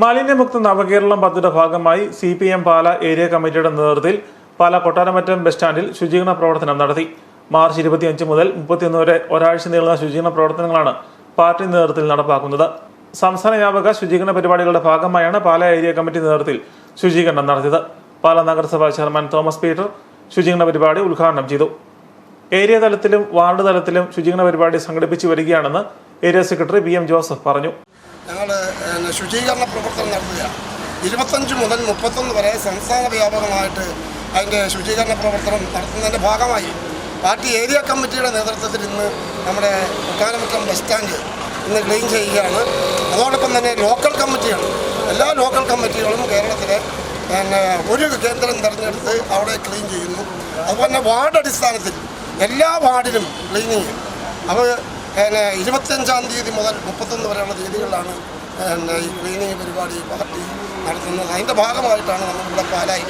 മാലിന്യമുക്ത നവകേരളം പദ്ധതിയുടെ ഭാഗമായി C P M Pala area കമ്മിറ്റിയുടെ നേതൃത്വത്തിൽ പാല കൊട്ടാരമറ്റം ബസ് സ്റ്റാൻഡിൽ ശുചീകരണ പ്രവർത്തനം നടത്തി. മാർച്ച് ഇരുപത്തിയഞ്ച് മുതൽ മുപ്പത്തിയൊന്ന് വരെ ഒരാഴ്ച നീളുന്ന ശുചീകരണ പ്രവർത്തനങ്ങളാണ് പാർട്ടി നേതൃത്വത്തിൽ നടപ്പാക്കുന്നത്. സംസ്ഥാന വ്യാപക ശുചീകരണ പരിപാടികളുടെ ഭാഗമായാണ് പാല ഏരിയ കമ്മിറ്റി നേതൃത്വത്തിൽ ശുചീകരണം നടത്തിയത്. പാല നഗരസഭാ ചെയർമാൻ തോമസ് പീറ്റർ ശുചീകരണ പരിപാടി ഉദ്ഘാടനം ചെയ്തു. ഏരിയ തലത്തിലും വാർഡ് തലത്തിലും ശുചീകരണ പരിപാടി സംഘടിപ്പിച്ചു വരികയാണെന്ന് area secretary P M Joseph പറഞ്ഞു. ഞങ്ങൾ ശുചീകരണ പ്രവർത്തനം നടത്തുകയാണ്. ഇരുപത്തഞ്ച് മുതൽ മുപ്പത്തൊന്ന് വരെ സംസ്ഥാന വ്യാപകമായിട്ട് അതിന്റെ ശുചീകരണ പ്രവർത്തനം നടത്തുന്നതിന്റെ ഭാഗമായി പാർട്ടി ഏരിയ കമ്മിറ്റിയുടെ നേതൃത്വത്തിൽ ഇന്ന് നമ്മുടെ കുട്ടാനമുറ്റം ബസ് സ്റ്റാൻഡ് ഇന്ന് ക്ലീൻ ചെയ്യുകയാണ്. അതോടൊപ്പം തന്നെ ലോക്കൽ കമ്മിറ്റിയാണ്. എല്ലാ ലോക്കൽ കമ്മിറ്റികളും കേരളത്തിലെ പിന്നെ ഒരു കേന്ദ്രം തിരഞ്ഞെടുത്ത് അവിടെ ക്ലീൻ ചെയ്യുന്നു. അതുപോലെ തന്നെ വാർഡ് അടിസ്ഥാനത്തിൽ എല്ലാ വാർഡിലും ക്ലീനിങ് അപ്പോൾ പിന്നെ ഇരുപത്തഞ്ചാം തീയതി മുതൽ മുപ്പത്തൊന്ന് വരെയുള്ള തീയതികളിലാണ് പിന്നെ ഈ ക്ലീനിങ് പരിപാടി പാർട്ടി നടത്തുന്നത് അതിന്റെ ഭാഗമായിട്ടാണ് നമ്മളിവിടെ പാലായി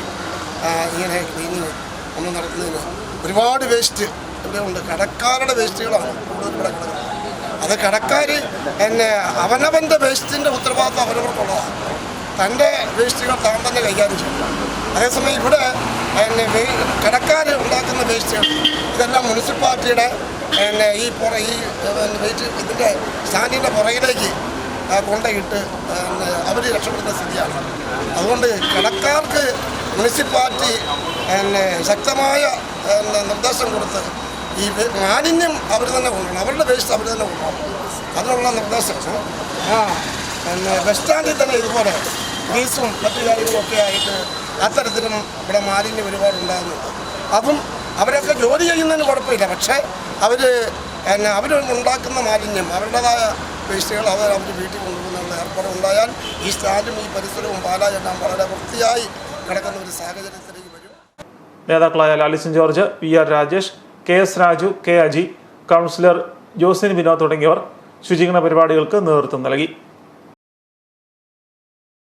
ഇങ്ങനെ ക്ലീനിങ് നമ്മൾ നടത്തുന്നതിന് ഒരുപാട് വേസ്റ്റ് ഇവിടെ ഉണ്ട്. കടക്കാരുടെ വേസ്റ്റുകളാണ് കൂടുതൽ ഇവിടെ കിടക്കുന്നത്. അത് കടക്കാർ എന്നെ അവനവന്റെ വേസ്റ്റിന്റെ ഉത്തരവാദിത്വം അവരവർക്കുള്ളതാണ് തന്റെ വേസ്റ്റുകൾ താൻ തന്നെ കൈകാര്യം ചെയ്യണം. അതേസമയം ഇവിടെ എന്നെ കടക്കാർ ഉണ്ടാക്കുന്ന വേസ്റ്റുകൾ ഇതെല്ലാം മുനിസിപ്പാലിറ്റിയുടെ പിന്നെ ഈ പുറ ഈ വെയിറ്റ് ഇതിന്റെ സ്റ്റാൻഡിന്റെ പുറകിലേക്ക് ആ, കൊണ്ടുപോയിട്ട് അവർ രക്ഷപ്പെടുന്ന സ്ഥിതിയാണ്. അതുകൊണ്ട് കടക്കാർക്ക് മുനിസിപ്പാലിറ്റി പിന്നെ ശക്തമായ നിർദ്ദേശം കൊടുത്ത് ഈ മാലിന്യം അവർ തന്നെ കൊണ്ടുപോകണം അവരുടെ വേസ്റ്റ് അവർ തന്നെ കൊണ്ടുപോകണം അതിനുള്ള നിർദ്ദേശം. ആ പിന്നെ ബസ് സ്റ്റാൻഡിൽ തന്നെ ഇതുപോലെ ഫീസും മറ്റു കാര്യങ്ങളും ഒക്കെ ആയിട്ട് അത്തരത്തിലും ഇവിടെ മാലിന്യം ഒരുപാട് ഉണ്ടാകുന്നുണ്ട്. അപ്പം അവരൊക്കെ ജോലി ചെയ്യുന്നതിന് കുഴപ്പമില്ല. പക്ഷേ അവർ പിന്നെ അവരുണ്ടാക്കുന്ന മാലിന്യം അവരുടേതായ വേസ്റ്റുകൾ അവർ അവർ വീട്ടിൽ കൊണ്ടുപോകുന്ന ഏർപ്പാട് ഉണ്ടായാൽ ഈ സ്റ്റാൻഡും ഈ പരിസരവും പാലായെല്ലാം വളരെ വൃത്തിയായി കിടക്കുന്ന ഒരു സാഹചര്യത്തിലേക്ക് വരും. നേതാക്കളായ Lalison George P R Rajesh K S Raju K Aji councillor Josin Vinod തുടങ്ങിയവർ ശുചീകരണ പരിപാടികൾക്ക് നേതൃത്വം നൽകി.